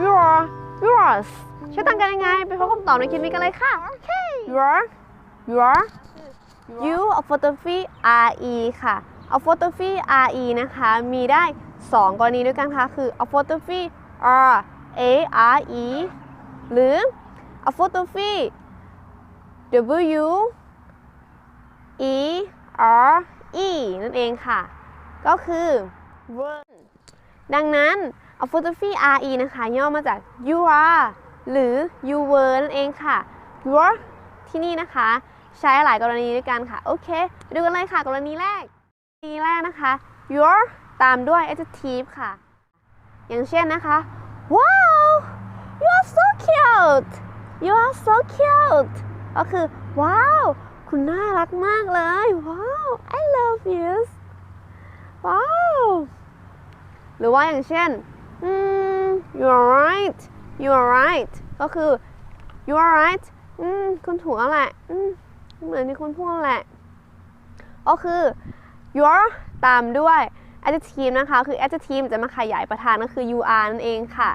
your yours ใช้ต่างกันยังไง ไปพบคำตอบในคลิปนี้กันเลยค่ะ your your you apostrophe re ค่ะ apostrophe re นะคะ มีได้ 2 กรณีด้วยกันค่ะ คือ apostrophe r a r e หรือ apostrophe w e r e นั่นเองค่ะ ก็คือ word ดังนั้น apostrophe re นะคะ ย่อมาจาก you are หรือ you were นั่นเองค่ะ your ที่นี่นะคะ ใช้หลายกรณีด้วยกันค่ะ โอเคไปดูกันเลยค่ะ กรณีแรกกรณีแรกนะคะ your ตามด้วย adjective ค่ะ อย่างเช่นนะคะ wow you are so cute you are so cute ก็คือ ว้าว คุณน่ารักมากเลย ว้าว I love you ว้าว หรือว่าอย่างเช่น ม you are right you are right ก็คือ you are right อืมคุณถูกแล้วแหละอืมเหมือนที่คุณพูดแหละ ก็คือ your ตามด้วย adjective นะคะ คือ adjective จะมาขยายประธานก็คือ you are นั่นเองค่ะ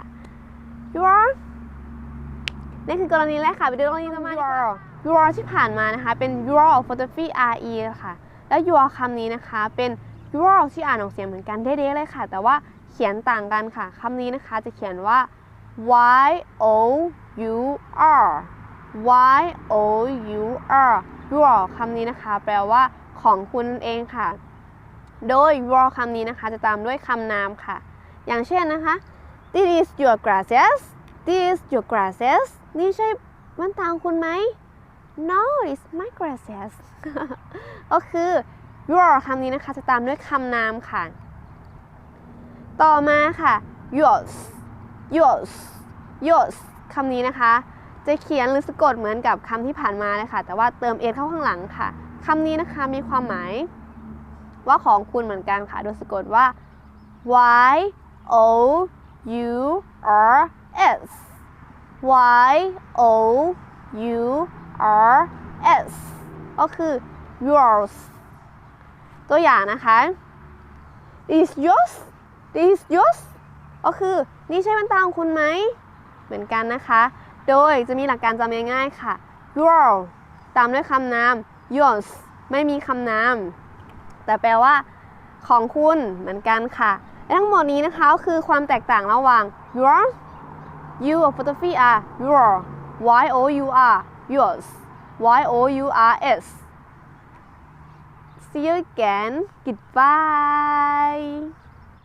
your นี่คือกรณีแรกค่ะไปดูกรณีต่อมา your your ที่ผ่านมานะคะ เป็น your apostrophe re ค่ะ แล้ว your คำนี้นะคะ เป็น your ที่อ่านออกเสียงเหมือนกันเด้ๆเลยค่ะ แต่ว่าเขียนต่างกันค่ะคำนี้นะคะจะเขียนว่า y o u r y o u r your คำนี้นะคะ แปลว่าของคุณเองค่ะ โดย your คำนี้นะคะ จะตามด้วยคำนามค่ะ อย่างเช่นนะคะ this is your glasses this is your glasses นี่ใช่แว่นตาของคุณไหม no it's my glasses ก็คือ your คำนี้นะคะจะตามด้วยคำนามค่ะ ต่อมาค่ะ yours yours yours คำนี้นะคะ จะเขียนหรือสะกดเหมือนกับคำที่ผ่านมาเลยค่ะ แต่ว่าเติม s เข้าข้างหลังค่ะคำนี้นะคะมีความหมาย ว่าของคุณเหมือนกันค่ะ โดยสะกดว่า y o u r s y o u r s ก็คือ yours ตัวอย่างนะคะ is yours is yours ก็คือนี่ใช่แว่นตาของคุณไหม เหมือนกันนะคะ โดยจะมีหลักการจำง่ายๆค่ะ your ตามด้วยคำนาม yours ไม่มีคำนาม แต่แปลว่า ของคุณเหมือนกันค่ะ ทั้งหมดนี้นะคะคือความแตกต่างระหว่าง your you apostrophe r your y o u r yours y o u r s see you again. Goodbye.